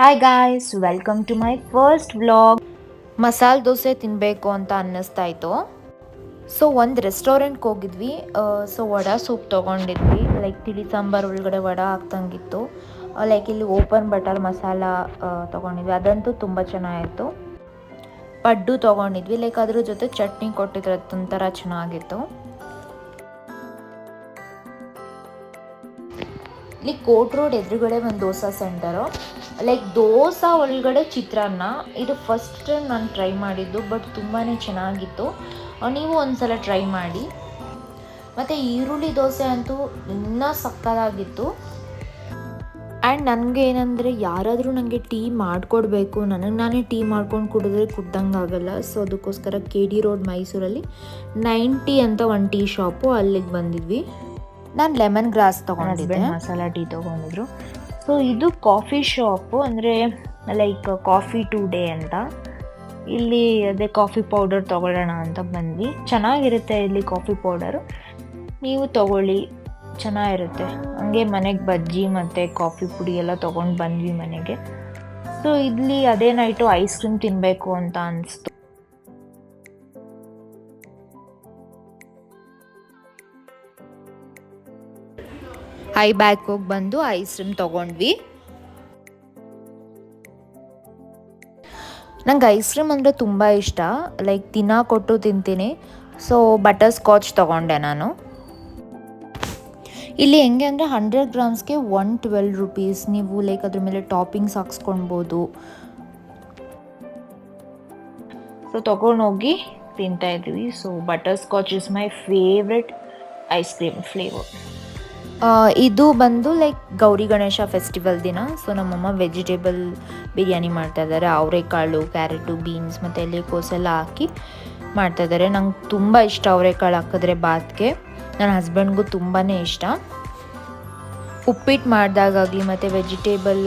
Hi guys welcome to my first vlog masala dosa ತಿನ್ನಬೇಕು ಅಂತ ಅನ್ನಿಸ್ತಾ ಇತ್ತು. ಸೊ ಒಂದು ರೆಸ್ಟೋರೆಂಟ್ಗೆ ಹೋಗಿದ್ವಿ. ಸೊ ವಡ ಸೂಪ್ ತೊಗೊಂಡಿದ್ವಿ. ಲೈಕ್ ತಿಳಿ ಸಾಂಬಾರು ಒಳಗಡೆ ವಡ ಹಾಕ್ದಂಗಿತ್ತು. ಲೈಕ್ ಇಲ್ಲಿ ಓಪನ್ ಬಟರ್ ಮಸಾಲ ತೊಗೊಂಡಿದ್ವಿ. ಅದಂತೂ ತುಂಬ ಚೆನ್ನಾಗಿತ್ತು. ಪಡ್ಡು ತೊಗೊಂಡಿದ್ವಿ. ಲೈಕ್ ಅದ್ರ ಜೊತೆ ಚಟ್ನಿ ಕೊಟ್ಟಿದ್ರೆ ಒಂಥರ ಚೆನ್ನಾಗಿತ್ತು. ಇಲ್ಲಿ ಕೋಟ್ ರೋಡ್ ಎದುರುಗಡೆ ಒಂದು ದೋಸಾ ಸೆಂಟರು ಲೈಕ್ ದೋಸಾ ಒಳಗಡೆ ಚಿತ್ರಾನ್ನ, ಇದು ಫಸ್ಟ್ ಟೈಮ್ ನಾನು ಟ್ರೈ ಮಾಡಿದ್ದು ಬಟ್ ತುಂಬಾ ಚೆನ್ನಾಗಿತ್ತು. ನೀವು ನೀವು ಒಂದ್ಸಲ ಟ್ರೈ ಮಾಡಿ. ಮತ್ತು ಈರುಳ್ಳಿ ದೋಸೆ ಅಂತೂ ಇನ್ನೂ ಸಕ್ಕದಾಗಿತ್ತು ಆ್ಯಂಡ್ ನನಗೆ ಏನಂದರೆ ಯಾರಾದರೂ ನನಗೆ ಟೀ ಮಾಡಿಕೊಡ್ಬೇಕು. ನನಗೆ ನಾನೇ ಟೀ ಮಾಡ್ಕೊಂಡು ಕುಡಿದ್ರೆ ಕುಡ್ದಂಗೆ ಆಗಲ್ಲ. ಸೊ ಅದಕ್ಕೋಸ್ಕರ ಕೆ ಡಿ ರೋಡ್ ಮೈಸೂರಲ್ಲಿ ನೈಂಟಿ ಅಂತ ಒಂದು ಟೀ ಶಾಪು ಅಲ್ಲಿಗೆ ಬಂದಿದ್ವಿ. ನಾನು ಲೆಮನ್ ಗ್ರಾಸ್ ತೊಗೊಂಡಿದ್ದೆ. ಮಸಾಲ ಟೀ ತೊಗೊಂಡಿದ್ರು. ಸೊ ಇದು ಕಾಫಿ ಶಾಪು ಅಂದರೆ ಲೈಕ್ ಕಾಫಿ ಟು ಡೇ ಅಂತ. ಇಲ್ಲಿ ಅದೇ ಕಾಫಿ ಪೌಡರ್ ತೊಗೊಳ್ಳೋಣ ಅಂತ ಬಂದ್ವಿ. ಚೆನ್ನಾಗಿರುತ್ತೆ ಇಲ್ಲಿ ಕಾಫಿ ಪೌಡರು ನೀವು ತಗೊಳ್ಳಿ. ಚೆನ್ನಾಗಿರುತ್ತೆ. ಹಂಗೆ ಮನೆಗೆ ಬಜ್ಜಿ ಮತ್ತು ಕಾಫಿ ಪುಡಿ ಎಲ್ಲ ತೊಗೊಂಡು ಬಂದ್ವಿ ಮನೆಗೆ. ಸೊ ಇಲ್ಲಿ ಅದೇ ನೈಟು ಐಸ್ ಕ್ರೀಮ್ ತಿನ್ನಬೇಕು ಅಂತ ಅನಿಸ್ತು. ಹೈ ಬ್ಯಾಕ್ ಹೋಗಿ ಬಂದು ಐಸ್ ಕ್ರೀಮ್ ತೊಗೊಂಡ್ವಿ. ನಂಗೆ ಐಸ್ ಕ್ರೀಮ್ ಅಂದರೆ ತುಂಬ ಇಷ್ಟ. ಲೈಕ್ ದಿನ ಕೊಟ್ಟು ತಿಂತೀನಿ. ಸೊ, ಬಟರ್ ಸ್ಕಾಚ್ ತೊಗೊಂಡೆ ನಾನು. ಇಲ್ಲಿ ಹೆಂಗೆ ಅಂದರೆ ಹಂಡ್ರೆಡ್ ಗ್ರಾಮ್ಸ್ಗೆ ಒನ್ ಟ್ವೆಲ್ ರುಪೀಸ್. ನೀವು ಲೈಕ್ ಅದ್ರ ಮೇಲೆ ಟಾಪಿಂಗ್ಸ್ ಹಾಕ್ಸ್ಕೊಳ್ಬೋದು ಸೊ ತೊಗೊಂಡೋಗಿ ತಿಂತಾ ಇದ್ವಿ. So, butterscotch is my favourite ice cream flavour. ಇದು ಬಂದು ಲೈಕ್ ಗೌರಿ ಗಣೇಶ ಫೆಸ್ಟಿವಲ್ ದಿನ. ಸೊ ನಮ್ಮಮ್ಮ ವೆಜಿಟೇಬಲ್ ಬಿರಿಯಾನಿ ಮಾಡ್ತಾ ಇದ್ದಾರೆ ಅವರೆಕಾಳು ಕ್ಯಾರೆಟು ಬೀನ್ಸ್ ಮತ್ತು ಎಲೆಕೋಸ್ ಎಲ್ಲ ಹಾಕಿ ಮಾಡ್ತಾ ಇದ್ದಾರೆ ನಂಗೆ ತುಂಬ ಇಷ್ಟ ಅವರೆಕಾಳು ಹಾಕಿದ್ರೆ ಬಾತ್ಗೆ. ನನ್ನ ಹಸ್ಬೆಂಡ್ಗೂ ತುಂಬಾ ಇಷ್ಟ. ಉಪ್ಪಿಟ್ಟು ಮಾಡಿದಾಗಲಿ ಮತ್ತು ವೆಜಿಟೇಬಲ್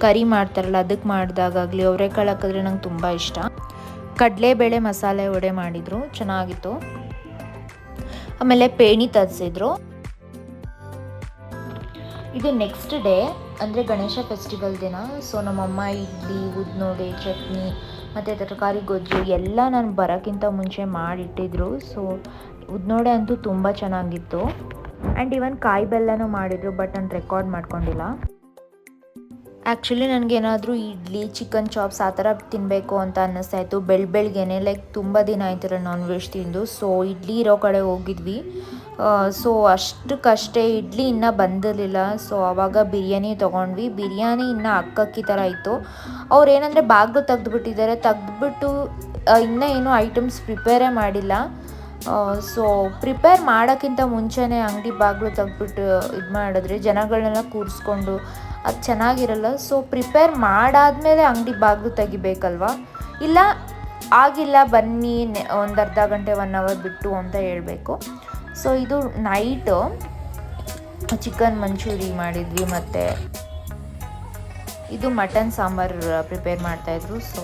ಕರಿ ಮಾಡ್ತಾರಲ್ಲ ಅದಕ್ಕೆ ಮಾಡಿದಾಗಲಿ ಅವರೆಕಾಳು ಹಾಕಿದ್ರೆ ನಂಗೆ ತುಂಬ ಇಷ್ಟ. ಕಡಲೆಬೇಳೆ ಮಸಾಲೆ ವಡೆ ಮಾಡಿದರು. ಚೆನ್ನಾಗಿತ್ತು. ಆಮೇಲೆ ಪೇಣಿ ತರಿಸಿದ್ರು. ಇದು ನೆಕ್ಸ್ಟ್ ಡೇ ಅಂದರೆ ಗಣೇಶ ಫೆಸ್ಟಿವಲ್ ದಿನ. ಸೊ ನಮ್ಮಮ್ಮ ಇಡ್ಲಿ, ಉದ್ನೋಡೆ, ಚಟ್ನಿ, ಮತ್ತು ತರಕಾರಿ, ಗೊಜ್ಜು ಎಲ್ಲ ನಾನು ಬರೋಕ್ಕಿಂತ ಮುಂಚೆ ಮಾಡಿಟ್ಟಿದ್ರು. ಸೊ ಉದ್ನೋಡೆ ಅಂತೂ ತುಂಬ ಚೆನ್ನಾಗಿತ್ತು. ಆ್ಯಂಡ್ ಇವನ್ ಕಾಯಿ ಬೆಲ್ಲನೂ ಮಾಡಿದರು ಬಟ್ ನಾನು ರೆಕಾರ್ಡ್ ಮಾಡ್ಕೊಂಡಿಲ್ಲ. ಆ್ಯಕ್ಚುಲಿ ನನಗೇನಾದರೂ ಇಡ್ಲಿ ಚಿಕನ್ ಚಾಪ್ಸ್ ಆ ಥರ ತಿನ್ನಬೇಕು ಅಂತ ಅನ್ನಿಸ್ತಾ ಇತ್ತು. ಬೆಳ್ ಬೆಳಗ್ಗೆನೆ ಲೈಕ್ ತುಂಬ ದಿನ ಆಯ್ತಿರೋ ನಾನ್ ವೆಜ್ ತಿಂದು. ಸೊ ಇಡ್ಲಿ ಇರೋ ಕಡೆ ಹೋಗಿದ್ವಿ. ಸೊ ಅಷ್ಟಕ್ಕಷ್ಟೇ ಇಡ್ಲಿ ಇನ್ನೂ ಬಂದಿರಲಿಲ್ಲ. ಸೊ ಆವಾಗ ಬಿರಿಯಾನಿ ತೊಗೊಂಡ್ವಿ. ಬಿರಿಯಾನಿ ಇನ್ನೂ ಅಕ್ಕಕ್ಕಿ ಥರ ಇತ್ತು. ಅವ್ರು ಏನಂದರೆ ಬಾಗಿಲು ತೆಗೆದುಬಿಟ್ಟಿದ್ದಾರೆ. ತೆಗೆದುಬಿಟ್ಟು ಇನ್ನೂ ಏನೂ ಐಟಮ್ಸ್ ಪ್ರಿಪೇರೇ ಮಾಡಿಲ್ಲ. ಸೊ ಪ್ರಿಪೇರ್ ಮಾಡೋಕ್ಕಿಂತ ಮುಂಚೆನೇ ಅಂಗಡಿ ಬಾಗಿಲು ತೆಗೆದ್ಬಿಟ್ಟು ಇದು ಮಾಡಿದ್ರೆ ಜನಗಳನ್ನೆಲ್ಲ ಕೂರಿಸ್ಕೊಂಡು ಅದು ಚೆನ್ನಾಗಿರಲ್ಲ. ಸೊ ಪ್ರಿಪೇರ್ ಮಾಡಾದಮೇಲೆ ಅಂಗಡಿ ಬಾಗಿಲು ತೆಗಿಬೇಕಲ್ವಾ? ಇಲ್ಲ, ಆಗಿಲ್ಲ, ಬನ್ನಿ ಒಂದು ಅರ್ಧ ಗಂಟೆ ಒನ್ ಅವರ್ ಬಿಟ್ಟು ಅಂತ ಹೇಳಬೇಕು. ಸೊ ಇದು ನೈಟ್ ಚಿಕನ್ ಮಂಚೂರಿ ಮಾಡಿದ್ವಿ ಮತ್ತು ಇದು ಮಟನ್ ಸಾಂಬಾರು ಪ್ರಿಪೇರ್ ಮಾಡ್ತಾಯಿದ್ರು ಸೊ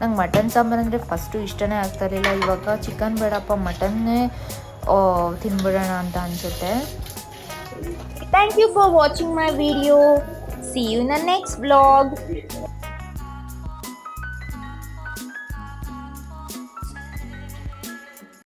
ನಂಗೆ ಮಟನ್ ಸಾಂಬಾರು ಅಂದರೆ ಫಸ್ಟು ಇಷ್ಟನೇ ಆಗ್ತಾ ಇರಲಿಲ್ಲ. ಇವಾಗ ಚಿಕನ್ ಬೇಡಪ್ಪ ಮಟನ್ನೇ ತಿನ್ಬಿಡೋಣ ಅಂತ ಅನಿಸುತ್ತೆ. Thank you for watching my video see you the next vlog